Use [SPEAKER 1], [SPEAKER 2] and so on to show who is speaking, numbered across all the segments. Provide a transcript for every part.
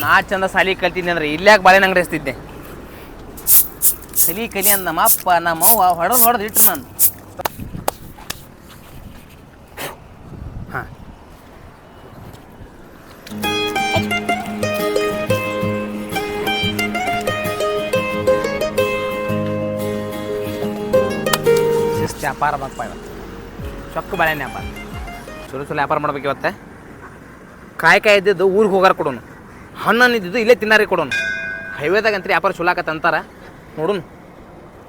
[SPEAKER 1] ನಾ ಚಂದ ಸಾಲಿ ಕಲ್ತಿದ್ದೆ ಅಂದ್ರೆ ಇಲ್ಯಾಕೆ ಬಾಳೆನ ಅಂಗಡಿ ಹಚ್ತಿದ್ದೆ. ಸಲಿ ಕಲಿ ಅಂದ ನಮ್ಮಪ್ಪ ನಮ್ಮ ಅವ್ವ ಹೊಡೆದು ಹೊಡೆದು ಇಟ್ರು ನಾನು. ವ್ಯಾಪಾರ ಮಾಡಪ್ಪ ಇವತ್ತು ಚೊಕ್ಕ ಬಾಳೆಹಣ್ಣು ವ್ಯಾಪಾರ. ಚಲೋ ಚಲೋ ವ್ಯಾಪಾರ ಮಾಡ್ಬೇಕು ಇವತ್ತೆ. ಕಾಯಿ ಕಾಯಿ ಇದ್ದಿದ್ದು ಊರಿಗೆ ಹೋಗಾರ ಕೊಡೋನು. ಹಣ್ಣನ್ನು ಇದ್ದಿದ್ದು ಇಲ್ಲೇ ತಿನ್ನಾರಿ ಕೊಡೋನು ಹೈವೇದಾಗ ಅಂತ ವ್ಯಾಪಾರ ಚಲೋ ಆಕತ್ತ ಅಂತಾರ. ನೋಡೋಣ.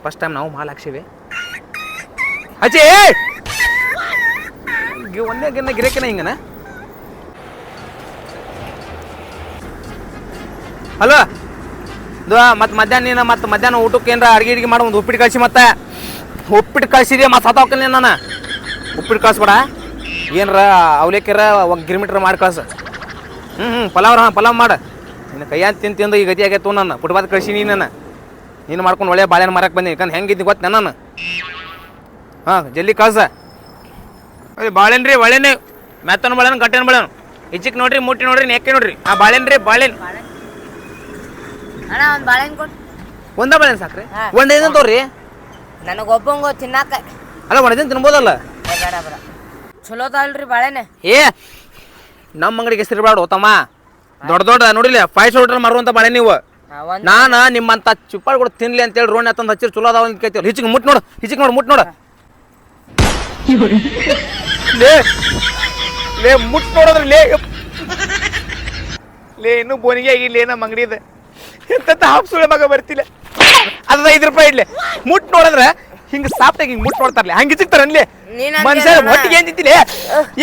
[SPEAKER 1] ಫಸ್ಟ್ ಟೈಮ್ ನಾವು ಮಾಲ್ ಹಾಕ್ಸಿವಿ. ಅಜ್ಜಿ ಗಿ- ಒಂದೇ ಗಿನ್ನ ಗಿರಕಿನ ಹಿಂಗನ? ಹಲೋ? ಇದು ಮತ್ತೆ ಮಧ್ಯಾಹ್ನ ಮತ್ತೆ ಮಧ್ಯಾಹ್ನ ಊಟಕ್ಕೆ ಏನಾರ ಅಡ್ಗೆ ಅಡ್ಗೆ ಮಾಡಿ, ಒಂದು ಉಪ್ಪಿಟ್ಟು ಕಳಿಸಿ ಮತ್ತೆ. ಉಪ್ಪಿಟ್ಟು ಕಳಿಸಿದ್ಯಾ ಮತ್ತೆ ಹತ್ತಾವಕಲ್ ನಾನು. ಉಪ್ಪಿಟ್ಟು ಕಳಿಸ್ಬೇಡ. ಏನರ ಅವಲೇಕಿರ ಒಂದು ಕಿಲೋಮೀಟ್ರ್ ಮಾಡಿ ಕಳ್ಸು. ಹ್ಞೂ ಹ್ಞೂ ಪಲಾವ್ ಹಾಂ ಪಲಾವ್ ಮಾಡು. ನಿನ್ನ ಕೈಯಾಗ ತಿಂದು ತಿಂದು ಈ ಗತಿ ಆಗೈತು ನಾನು ಫುಟ್ಬಾಲ್ ಕಳ್ಸೀನಿ ನಾನು ನೀನು ಮಾಡ್ಕೊಂಡು ಒಳ್ಳೆ ಬಾಳೆಹಣ್ಣು ಮಾರಕ್ಕೆ ಬಂದೀನಿ ಯಾಕಂದ್ರೆ ಹೆಂಗಿದ್ದು ಗೊತ್ತ ನಾನು ಹಾಂ ಜಲ್ದಿ ಕಳ್ಸ ಅದೇ ಬಾಳೆನ್ ರೀ ಒಳ್ಳೆನೆ ಮೆತ್ತನ ಬಾಳೆಹಣ್ಣು ಗಟ್ಟೆನ ಬಾಳೆಹಣ್ಣು. ಹೆಚ್ಚಿಗೆ ನೋಡ್ರಿ ಮುಟ್ಟಿ ನೋಡ್ರಿ ನೆಕ್ಕೆ ನೋಡ್ರಿ. ಆ ಬಾಳೆನ್ರಿ ರೀ ಬಾಳೆನ್
[SPEAKER 2] ಅಣ್ಣ ಒಂದು ಬಾಳೆನ್ ಕೊಡು.
[SPEAKER 1] ಒಂದ ಬಾಳೆನ್ ಸಾಕ್ರಿ?
[SPEAKER 2] ಒಂದೇನ
[SPEAKER 1] ಒಂದು ಐದು ತೋರಿ.
[SPEAKER 2] ನನಗೊಬ್ಬಂಗೋ ತಿನ್ನಾಕ.
[SPEAKER 1] ಅಲ್ಲ ಒಂದಿನ ತಿನ್ಬೋದಲ್ಲ?
[SPEAKER 2] ಚಲೋ ಅಲ್ರಿ ಬಾಳೆನೆ
[SPEAKER 1] ಏ ನಮ್ಮ ಅಂಗಡಿಗೆ ಹೆಸರು ಬೇಡ ತಮ್ಮ. ದೊಡ್ಡ ದೊಡ್ಡ ನೋಡಿಲ್ಲ ಫೈವ್ ಸ್ಟಾರ್ ಮಾರುವಂತ ಬಾಳೆ ನೀವು. ನಾನ ನಿಮ್ಮಂತ ಚಿಪ್ಪಾಳು ಕೂಡ ತಿನ್ಲಿ ಅಂತೇಳಿ ರೋಣಿ ಅಂತಂದು ಹಚ್ಚಿರ್ ಚಲೋ ಅದಾವ ಅಂತ ಕೇಳ್ತೀವಿ ಹಿಚಿಗೆ ಮುಟ್ ನೋಡು ಹಿಚಿಗೆ ನೋಡು ಮುಟ್ ನೋಡು. ಲೇ ಲೇ ಮುಟ್ ನೋಡಿದ್ರೆ ಲೇ. ಲೇ ಇನ್ನೂ ಬೋನಿಗೆ ಆಗಿಲ್ಲ ನಮ್ಮ ಇದೆ ಎಂತ ಹಾಫ್ ಸುಳೆ ಮಗ ಬರ್ತಿಲ್ಲ. ಅದ ಐದು ರೂಪಾಯಿ ಇಡ್ಲಿ. ಮುಟ್ ನೋಡಿದ್ರೆ ಹಿಂಗ ಸಾಪ್ಟಾಗಿ ಹಿಂಗ್ ಮುಟ್ ನೋಡ್ತಾರಲ್ಲ ಹಂಗೆ ಸಿಗ್ತಾರ ಅನ್ಲಿ
[SPEAKER 2] ನೀನ್ ಹಂಗೆ
[SPEAKER 1] ಮನುಷ್ಯ
[SPEAKER 2] ಅಲ್ಲ.
[SPEAKER 1] ಹೊಟ್ಟಿಗೆ ಏನ್ ತಿಂತಿಲ್ಲ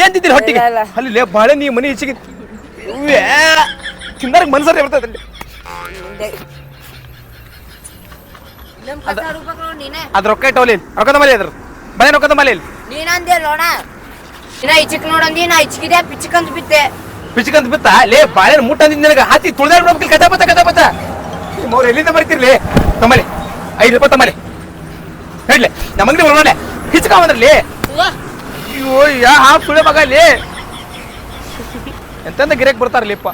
[SPEAKER 1] ಏನ್ ತಿಂತಿಲ್ಲ ಹೊಟ್ಟಿಗೆ
[SPEAKER 2] ಇಲ್ಲ, ಇಲ್ಲ.
[SPEAKER 1] ಅಲ್ಲಿ ಲೇ ಬಾಳೆ ನೀ ಮನಿ ಹೆಚ್ಚಿಗೆ ತಿಂದಾಗ ಮನ್ಸರ್ ಬರ್ತದೆ
[SPEAKER 2] ನಮ್ಮ ಕಸ ನೋಡಿ ನೀನೇ.
[SPEAKER 1] ಅದ್ ರೊಕ್ಕ ಇಟ್ಟವಲ್ಲಿ ರೊಕ್ಕದ ಮಲೆ ಅದ್ರ ಬಳೆ ರೊಕ್ಕದ ಮಲೆ ಇಲ್ಲಿ.
[SPEAKER 2] ನೀನಂದೆ ನೋಡ ಇನ್ನ ಇಚ್ಚಿಕ್ ನೋಡಂದಿ ನಾ ಇಚ್ಚಿಕಿದೆ ಪಿಚ್ಚಿಕಂತ ಬಿತ್ತೆ
[SPEAKER 1] ಪಿಚ್ಕಂತ ಬಿತ್ತ? ಲೇ ಬಾಳೆ ಮುಟ್ಟ ಅಂದಿದ್ ನನಗೆ. ಹಾತಿ ತುಳಿದಾಡ್ ಬಿಡ್ಬೇಕು ಕದ ಬತ್ತ ಕದ ಬತ್ತ ಅವ್ರು ಎಲ್ಲಿಂದ ಬರ್ತಿರ್ಲಿ ತಮ್ಮಲೆ ಐದು ರೂಪಾಯಿ ತಮ್ಮಲೆ ಹೇಳಿ ನಮ್ಮ ಅಂಗಡಿ ಬರೋಣ ಹಿಚ್ಕೊಂಬಂದ್ರಲ್ಲಿ ಅಯ್ಯೋ ಯಾ ಹಾಫ್ ಸುಳೆ ಮಗ ಅಲ್ಲಿ ಗಿರಕ್ ಗಿರೇಕ್ ಬರ್ತಾರಲ್ಲಿಪ್ಪ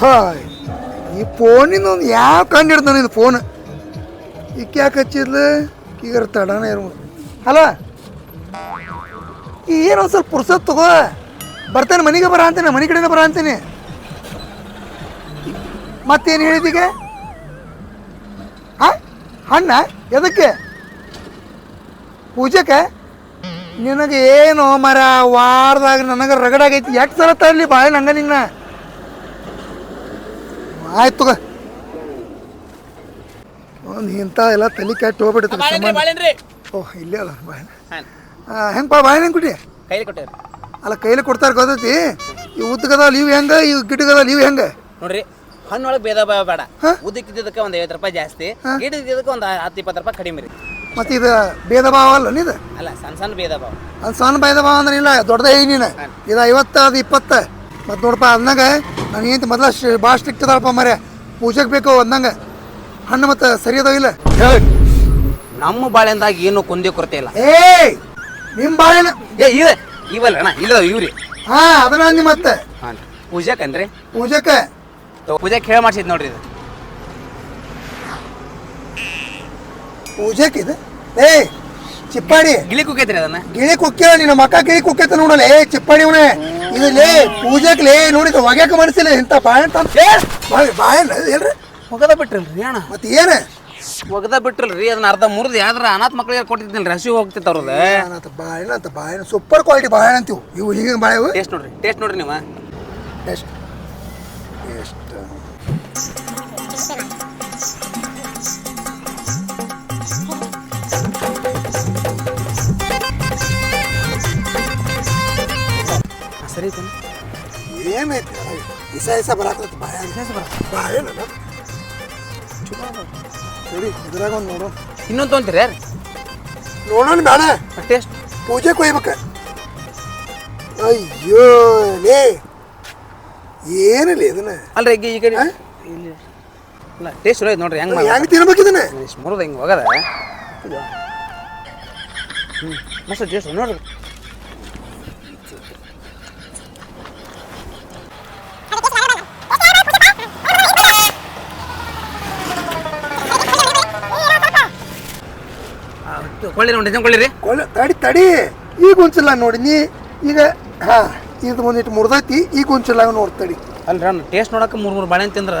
[SPEAKER 3] ಥಾಯ್ ಈ ಫೋನಿಂದ ಒಂದು ಯಾವ ಕಂಡು ಹಿಡ್ದಾನ ಇದು ಫೋನ್ ಈಕೆ ಯಾಕೆ ಹಚ್ಚಿದ್ಲು? ಈಗ ತಡನ ಇರ್ಬೋದು. ಹಲೋ ಏನು ಒಂದು ಸ್ವಲ್ಪ ಪುರ್ಸತ್ ತಗೋ. ಬರ್ತಾನೆ ಮನೆಗೆ ಬರ ಅಂತೇನೆ ಮನೆ ಕಡೆನೇ ಬರ ಅಂತೀನಿ. ಮತ್ತೇನು ಹೇಳಿದೀಗ ಹಾಂ ಹಣ್ಣ ಎದಕ್ಕೆ? ಪೂಜಕ್ಕೆ ನಿನಗೆ ಏನು ಮರ ವಾರದಾಗ ನನಗೆ ರಗಡಾಗೈತಿ ಯಾಕೆ ಸಲ ತರಲಿ ಬಾಳೆ ನಂಗ ನಿನ್ನ? ಆಯ್ತು ತಗೋ. ಒಂದು ಇಂಥ ಎಲ್ಲ ತಲೆ ಕೆಟ್ಟು ಹೋಗ್ಬಿಡುತ್ತೆ ಓ ಓಹ್ ಇಲ್ಲೇ ಅದ ಬಾಳೆಹಣ್ಣು ಹೆಂಗಪ್ಪ ಬಾಳೆಹಣ್ಣು ಕುಡಿ
[SPEAKER 1] ಕೈಲಿ ಕೊಟ್ಟಿರಿ
[SPEAKER 3] ಅಲ್ಲ ಕೈಲಿ ಕೊಡ್ತಾರೆ ಗೊತ್ತೈತಿ? ಈ ಉದ್ದಗದ ಲೀವ್ ಹೆಂಗೆ ಈ ಗಿಡಗದ ಲೀವ್ ಹೆಂಗೆ?
[SPEAKER 1] ನೋಡ್ರಿ. ಹಣ್ಣೊಳಗೆ ಭೇದ ಭಾವ ಬೇಡ. ಉದಕ್ಕಿದ್ದಕ್ಕೆ ಒಂದು ಐವತ್ತು ರೂಪಾಯಿ ಜಾಸ್ತಿ
[SPEAKER 3] ಗಿಡಕ್ಕೆ
[SPEAKER 1] ಗಿಡದಿದ್ದಕ್ಕೆ ಒಂದು ಹತ್ತು ಇಪ್ಪತ್ತು ರೂಪಾಯಿ ಕಡಿಮೆ ರೀ.
[SPEAKER 3] ಮತ್ತೆ ಇದು ಭೇದ ಭಾವ ಅಲ್ಲ ನೀದು?
[SPEAKER 1] ಅಲ್ಲ ಸಣ್ಣ ಸಣ್ಣ ಭೇದ ಭಾವ.
[SPEAKER 3] ಅದು ಸಣ್ಣ ಭೇದ ಭಾವ ಅಂದ್ರೆ ಇಲ್ಲ ದೊಡ್ಡದೇ ನೀನು. ಇದು ಐವತ್ತು ಅದು ಇಪ್ಪತ್ತು. ಮತ್ತು ನೋಡಪ್ಪ ಅಂದಂಗೆ ನಾನು ಏನು ಮೊದಲ ಭಾಳ ಸ್ಟ್ರಿಕ್ಟ್ ಅದಪ್ಪ ಮರೆ ಪೂಜೆಗೆ ಬೇಕು ಅಂದಂಗೆ. ಹಣ್ಣು ಮತ್ತು ಸರಿ ಅದಾವ ಇಲ್ಲ?
[SPEAKER 1] ನಮ್ಮ ಬಾಳೆಂದಾಗ ಏನು ಕುಂದಿ ಕೊರತೆ ಇಲ್ಲ.
[SPEAKER 3] ಏಯ್! ನಿಮ್ಮ ಬಾಳೆನ
[SPEAKER 1] ಏ ಇದೆ ಇವಲ್ಲ ಅಣ್ಣ ಇಲ್ಲ ಇವ್ರಿ.
[SPEAKER 3] ಹಾಂ ಅದನ್ನ ನಿಮ್ಮ ಮತ್ತೆ.
[SPEAKER 1] ಹಾಂ ಅಂದ್ರೆ.
[SPEAKER 3] ಪೂಜೆಗೆ
[SPEAKER 1] ಪೂಜಾಕ್ ಹೇಳಿ ಮಾಡ್ಸಿದ್ ನೋಡ್ರಿ ಇದು.
[SPEAKER 3] ಇದು ಏಯ್ ಚಿಪ್ಪಾಡಿ.
[SPEAKER 1] ಗಿಳಿ ಕುಕ್ಕೈತ್ರಿ ಅದನ್ನ.
[SPEAKER 3] ಗಿಳಿ ಕುಕ್ಕಿಲ್ಲ ನಿನ್ನ ಮಕ್ಕ ಗಿಳಿ ಕುಕ್ಕೈತ ನೋಡಲ್ಲ. ಏ ಚಿಪ್ಪಾಡಿ ಅವನೇ. ಇದು ಲೇ ಪೂಜೆಕ್ ಲೇ ನೋಡಿದ ಒಗ್ಯಾಕ ಮನಸ್ಸಿಲ್ಲ ಇಂಥ ಬಾಳೆಹಣ್ಣು ತಂದು ಬಾಳೆಹಣ್ಣು ಹೇಳ್ರಿ
[SPEAKER 1] ಒಗದ ಬಿಟ್ರಲ್ರಿ ಅಣ್ಣ.
[SPEAKER 3] ಮತ್ತೆ ಏನು?
[SPEAKER 1] ಒಗದ ಬಿಟ್ರಲ್ರಿ ಅದನ್ನ ಅರ್ಧ ಮುರಿದು ಯಾವ್ದಾರ ಅನಾಥ ಮಕ್ಳಿಗೆ ಕೊಟ್ಟಿದ್ನಲ್ರಿ ಹಸಿ ಹೋಗ್ತಿತ್ತು ಅವ್ರದ್ದು
[SPEAKER 3] ಅನಾಥ ಬಾಯಣ್ಣ ಅಂತ ಬಾಳೆಹಣ್ಣು ಸೂಪರ್ ಕ್ವಾಲಿಟಿ ಬಾಯಣ್ಣ ಅಂತೀವಿ. ಇವು ಹಿಂಗೆ ಬಾಳೆವು
[SPEAKER 1] ಟೇಸ್ಟ್ ನೋಡ್ರಿ ಟೇಸ್ಟ್ ನೋಡ್ರಿ ನೀವು.
[SPEAKER 3] ಎಷ್ಟು ಎಷ್ಟು
[SPEAKER 1] ಸರಿ
[SPEAKER 3] ಏನೈತಿ ಇಸ ಇಸ ಬರಾಕತ್ತ ಬಾಳೆಹಣ್ಣು ಬಾಳೆಹಣ್ಣು ಸರಿ ಇದ್ರಾಗ ಒಂದು ನೋಡು
[SPEAKER 1] ಇನ್ನೊಂದು ತೊಗೊಂತೀರಿ ಯಾರು
[SPEAKER 3] ನೋಡೋಣ ಬೇಡ
[SPEAKER 1] ಟೇಸ್ಟ್
[SPEAKER 3] ಪೂಜೆ ಕೊಯ್ಬೇಕ ಅಯ್ಯೋ ಲೇ ಏನಿಲ್ಲ ಇದನ್ನ.
[SPEAKER 1] ಅಲ್ರಿ ಈಗ ಈಗ ಇಲ್ಲಿ ಇಲ್ಲ ಟೇಸ್ಟ್ ಚಲೋ ನೋಡ್ರಿ ಹೆಂಗೆ ಮಾಡಿ
[SPEAKER 3] ಹೆಂಗೆ ತಿನ್ಬೇಕು ಇದನ್ನ?
[SPEAKER 1] ಮುರಿದ ಹಿಂಗೆ ಹೋಗದ ಹ್ಞೂ ಮಸ್ತ್ ಟೇಸ್ಟ್ ನೋಡ್ರಿ. ಕೊಳ್ಳಿ ನೋಡಿ ಕೊಳ್ಳಿರಿ.
[SPEAKER 3] ಕೊಳ್ಳಿ ತಡಿ ತಡಿ. ಈಗ ಒಂದ್ಸಲ ನೋಡಿ ನೀ ಈಗ ಹಾಂ. ಇದು ಒಂದಿಟ್ಟು ಮುರ್ದೈತಿ ಈಗ ಉಂಚಿಲ್ಲ ನೋಡಿ ನೋಡ್ತಡಿ
[SPEAKER 1] ಅಲ್ರಿ ಟೇಸ್ಟ್ ನೋಡಕ್ಕೆ ಮೂರು ಮೂರು ಬಾಳೆ ತಿಂದ್ರ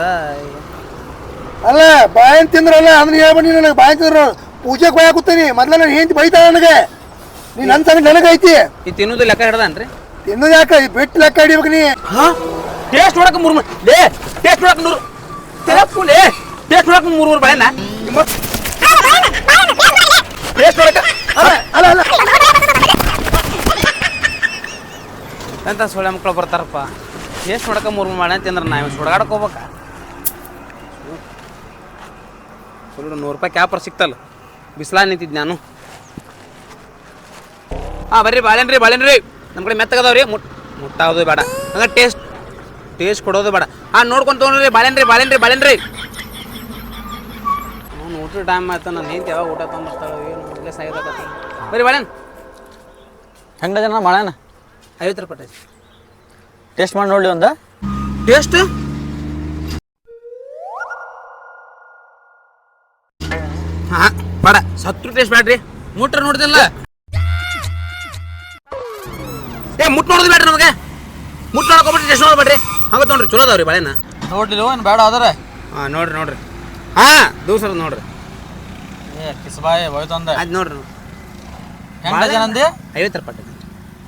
[SPEAKER 3] ಅಲ್ಲ ಬಾಯನ್ ತಿಂದ್ರಲ್ಲ ಅಂದ್ರೆ ಹೇಳ್ಬಡಿ ನನಗೆ ಬಾಯಿ ತಿಂದ್ರ ಪೂಜೆಗೆ ಬಾಯ ಕೂತೀನಿ ಮೊದ್ಲ ನಾನು ಹೆಂಡತಿ ಬೈತಾ ನನಗೆ ನೀ ನನ್ನ ಸಂಗ ನನಗೈತಿ
[SPEAKER 1] ಈ ತಿನ್ನೋದು ಲೆಕ್ಕ ಹಿಡ್ದನ್ರಿ
[SPEAKER 3] ತಿನ್ನೋದು ಯಾಕೆ ಬಿಟ್ಟು ಲೆಕ್ಕ ಹಿಡಿಬೇಕು ನೀ
[SPEAKER 1] ಹಾ ಟೇಸ್ಟ್ ನೋಡಕ್ಕೆ ಮೂರು ಮೂರು ಲೇ ಟೇಸ್ಟ್ ನೋಡಕ್ಕೆ ನೂರು ತಿರಪ್ಪು ಲೇ ಟೇಸ್ಟ್ ನೋಡಕ್ಕೆ ಮೂರು ಮೂರು ಬಾಳೆಹಣ್ಣ ಟೇಸ್ಟ್ ನೋಡಕ್ಕೆ
[SPEAKER 3] ಅಲ್ಲ ಅಲ್ಲ ಅಲ್ಲ
[SPEAKER 1] ಎಂತ ಸೊಳ್ಳೆ ಮಕ್ಕಳು ಬರ್ತಾರಪ್ಪ? ಟೇಸ್ಟ್ ನೋಡಕ ಮೂರು ಮೂರು ಅಂತಂದ್ರೆ ತಿಂದ್ರೆ ನಾವು ಸುಡಗಾಡಕ್ಕೆ ಹೋಗ್ಬೇಕಾ? ಸುಳ್ಳು ನೂರು ರೂಪಾಯಿ ಕ್ಯಾಪರ್ ಸಿಕ್ತಲ್ಲ. ಬಿಸ್ಲಾ ನಿಂತಿದ್ದು ನಾನು. ಹಾಂ ಬರ್ರಿ ಬಾಳೆನ್ರಿ ರೀ, ಬಾಳೆಹಣ್ಣು ರೀ. ನಮ್ಮ ಕಡೆ ಮೆತ್ತಗದವ್ರಿ ಮುಟ್, ಮುಟ್ಟಾಗೋದು ಬೇಡ. ಹಂಗೆ ಟೇಸ್ಟ್ ಟೇಸ್ಟ್ ಕೊಡೋದು ಬೇಡ. ಹಾಂ ನೋಡ್ಕೊಂಡು ತೊಗೊಂಡ್ರಿ ಬಾಳೆನ್ರಿ ರೀ ಬಾಳೆನ್ರಿ ಊಟ ಟೈಮ್ ಆಯ್ತು. ನಾನು ನಿಂತು ಯಾವಾಗ ಊಟ ತೊಗೊಂಬರ್ತಾಳೆ ಏನು. ಮೊದಲೇ ಸಾಯ್ದಾಕತ್ತ ಬರ್ರಿ
[SPEAKER 4] ಬಾಳೆನ್ ಜನ ಮಾಡೋಣ
[SPEAKER 1] ಐವತ್ತು ರೂಪಾಯಿ
[SPEAKER 4] ಟೇಸ್ಟ್ ಮಾಡಿ ನೋಡಿ ಒಂದ.
[SPEAKER 1] ಟೇಸ್ಟ್ ಹಾ ಬೇಡ. ಸತ್ರು ಟೇಸ್ಟ್ ಬೇಡ್ರಿ ಮುಟ್ರ ನೋಡಿದಿಲ್ಲ. ಏ ಮುಟ್ ನೋಡಿದ್ ಬೇಡ್ರಿ ನಮಗೆ. ಮುಟ್ ನೋಡ್ಕೊಬಿಟ್ಟು ಟೇಸ್ಟ್ ನೋಡ್ಬೇಡ್ರಿ. ಹಂಗ ತೊಗೊಂಡ್ರಿ ಚಲೋ ಅದಾವ್ರಿ ಬಾಳೆನ.
[SPEAKER 4] ನೋಡ್ಲಿಲ್ಲ ಏನು ಬೇಡ ಅದರ
[SPEAKER 1] ಹಾ ನೋಡ್ರಿ ನೋಡ್ರಿ. ಹಾ ದೂಸರ ನೋಡ್ರಿ.
[SPEAKER 4] ಏ ಕಿಸ್ಬಾಯ್ ಹೋಯ್ತು ಅಂದ
[SPEAKER 1] ಅದು ನೋಡ್ರಿ.
[SPEAKER 4] ಹೆಂಗ
[SPEAKER 1] ಐವತ್ತು ರೂಪಾಯಿ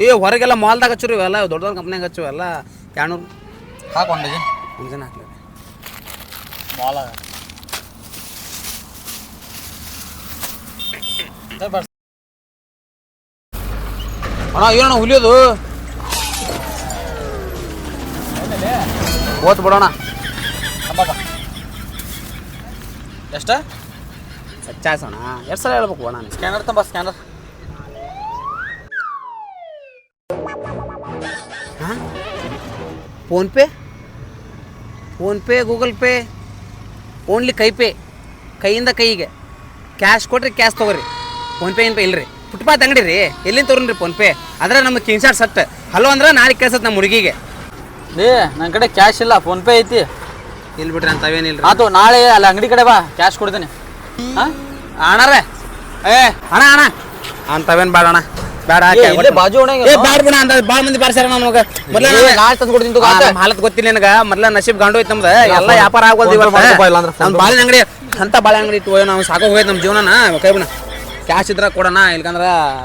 [SPEAKER 1] ಏ ಹೊರಗೆಲ್ಲ ಮಾಲ್ದಾಗ ಹಚ್ಚಿರು ಇವೆಲ್ಲ ದೊಡ್ಡ ದೊಡ್ಡ ಕಂಪ್ನಿಯಾಗ ಹಚ್ಚು ಎಲ್ಲ. ಎರಡ್ನೂರು.
[SPEAKER 4] ಹಾಕೊಂಡೆ
[SPEAKER 1] ಒಂದು ಜನ ಹಾಕ್ಲಿ.
[SPEAKER 4] ಮಾಲ
[SPEAKER 1] ಅಣ್ಣ ಏನಣ್ಣ ಹುಲಿಯೋದು? ಓತ್ ಬಿಡೋಣ.
[SPEAKER 4] ಎಷ್ಟ?
[SPEAKER 1] ಸಚ್ಚಾಸಣ ಎರಡು ಸಲ ಹೇಳ್ಬೇಕು ಅಣ್ಣ
[SPEAKER 4] scanner ತಂಬ scanner
[SPEAKER 1] PhonePe? PhonePe Google Pay only ಕೈ ಪೇ ಕೈಯಿಂದ ಕೈಗೆ. ಕ್ಯಾಶ್ ಕೊಟ್ರಿ ಕ್ಯಾಶ್ ತೊಗೊರಿ. ಫೋನ್ಪೇ ಏನು ಪೇ ಇಲ್ರಿ. ಫುಟ್ಪಾತ್ ಅಂಗಡಿ ರೀ. ಎಲ್ಲಿಂದ ತೊಗೊಂಡ್ರಿ ಫೋನ್ಪೇ ಅದ್ರ ನಮ್ಮ ಕಿನ್ಸಾರ್ ಸಟ್. ಹಲೋ ಅಂದ್ರೆ ನಾಳೆ ಕೇಳ್ಸತ್ ನಮ್ಮ ಹುಡುಗಿಗೆ.
[SPEAKER 4] ಏ ನನ್ನ ಕಡೆ ಕ್ಯಾಶ್ ಇಲ್ಲ ಫೋನ್ ಪೇ ಐತಿ.
[SPEAKER 1] ಇಲ್ಲಿ ಬಿಡ್ರಿ ಅಂತವೇನಿಲ್ಲ
[SPEAKER 4] ಅದು ನಾಳೆ ಅಲ್ಲಿ ಅಂಗಡಿ ಕಡೆ ಬಾ ಕ್ಯಾಶ್ ಕೊಡ್ತೀನಿ. ಹಾಂ?
[SPEAKER 1] ಅಣ್ಣರೇ. ಏ ಅಣ್ಣ ಅಣ್ಣ. ಅಂತವೇನು ಬೇಡ ಅಣ್ಣ ಬೇಡ
[SPEAKER 4] ಇಲ್ಲೇ ಬಾಜು ಒಣಗಿ
[SPEAKER 1] ಏ ಬ್ಯಾಡ ಬಿಡ ಅಂತ ಭಾಳ ಮಂದಿ ಬರ್ಸ್ಯಾರ ನಮಗೆ. ಮೊದ್ಲ
[SPEAKER 4] ನಾಳೆ ತಂದು ಕೊಡ್ತೀನಿ ತಗೋ ಆತ.
[SPEAKER 1] ಹಾಲತ್ ಗೊತ್ತಿಲ್ಲ ನಿನಗ. ಮೊದ್ಲ ನಸೀಬ್ ಗಂಡು ಐತ್ ನಮ್ದು. ಎಲ್ಲ ವ್ಯಾಪಾರ ಆಗೋದು
[SPEAKER 4] ಬಾಳೆ
[SPEAKER 1] ನಮ್ಮ ಬಾಳಿನ ಅಂಗಡಿ ಅಂತ ಬಾಳೆ ಅಂಗಡಿ ಇಟ್ಟು ನಾವು ಸಾಕೋ ಹೋಯ್ತು ನಮ್ಮ ಜೀವನನ. ಕೈ ಬಿಡ. ಕ್ಯಾಶ್ ಇದ್ರ ಕೊಡೋಣ ಇಲ್ಕಂದ್ರ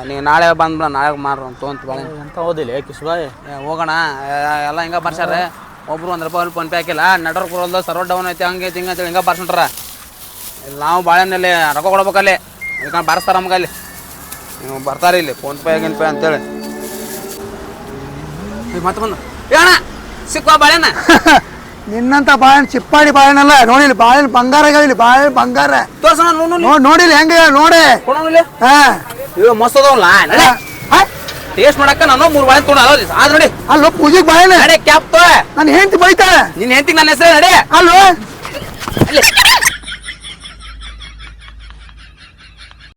[SPEAKER 1] ನೀವು ನಾಳೆ ಬಂದ್ಬಿಡ ನಾಳೆ ಮಾಡ್ರ ತೊಗೊಂತ ಬಾಳೆ.
[SPEAKER 4] ಅಂತ ಓದಿಲ್ಲ? ಕಿಸ್ಬಾಯ್
[SPEAKER 1] ಏ, ಹೋಗೋಣ. ಎಲ್ಲ ಹಿಂಗ ಬರ್ಸ್ಯಾರ ಒಬ್ರು ಒಂದ್ ರೂಪಾಯಿ ಫೋನ್ ಪೇ ಹಾಕಿಲ್ಲ ನೆಟ್ವರ್ಕ್ ಬರೋಲ್ಲ ಸರ್ವರ್ ಡೌನ್ ಐತೆ ಹಂಗೆ ಐತಿ ಹಿಂಗೆ ಅಂತೇಳಿ ಹಿಂಗ ಬರ್ಸಂಟ್ರ ನಾವು ಬಾಳೆನಲ್ಲಿ ರೊಕ್ಕ ಕೊಡ್ಬೇಕಲ್ಲಿ. ಅದಕ್ಕೆ ಬರ್ಸ್ತಾರ ನಮ್ಗೆ ಅಲ್ಲಿ. ನೀವು ಬರ್ತಾರೆ ಇಲ್ಲಿ ಫೋನ್ ಪೇ ಗಿನ್ ಪೇ ಅಂತೇಳಿ. ಮತ್ತೆ ಬಂದು. ಏ ಅಣ್ಣ ಸಿಕ್ಕುವ ಬಾಳೆನ
[SPEAKER 3] ನಿನ್ನಂತ ಬಾಳೆಹಣ್ಣು ಚಿಪ್ಪಾಡಿ ಬಾಳೆಹಣ್ಣಲ್ಲ ನೋಡಿಲಿ ಬಾಳೆಹಣ್ಣು ಬಂಗಾರ ಇಲ್ಲಿ ಬಾಳೆ ಬಂಗಾರ.
[SPEAKER 1] ತೋರ್ಸೋಣ ನೋಡು
[SPEAKER 3] ನೋಡ್ ನೋಡಿಲಿ ಹೆಂಗ ನೋಡಿ. ಹಾ.
[SPEAKER 1] ಇವ ಮಸ್ತ್ ಅದಾವಲ್ಲ ಟೇಸ್ಟ್ ಮಾಡಕ್ಕ ನಾನು ಮೂರು ಬಾಳೆ ತೊಗೊಂಡು ಅಲ್ಲ ಆದ್ ನೋಡಿ.
[SPEAKER 3] ಅಲ್ಲೋ ಪೂಜೆಗೆ ಬಾಳೆಹಣ್ಣು.
[SPEAKER 1] ನಡೆ ಕ್ಯಾಪ್ ತೋ
[SPEAKER 3] ನನ್ನ ಹೆಂಡತಿ ಬೈತಾಳೆ.
[SPEAKER 1] ನಿನ್ನ ಹೆಂಡತಿಗೆ ನನ್ನ ಹೆಸರು ನಡೆ.
[SPEAKER 3] ಅಲ್ಲೋ.
[SPEAKER 1] ಅಲ್ಲಿ.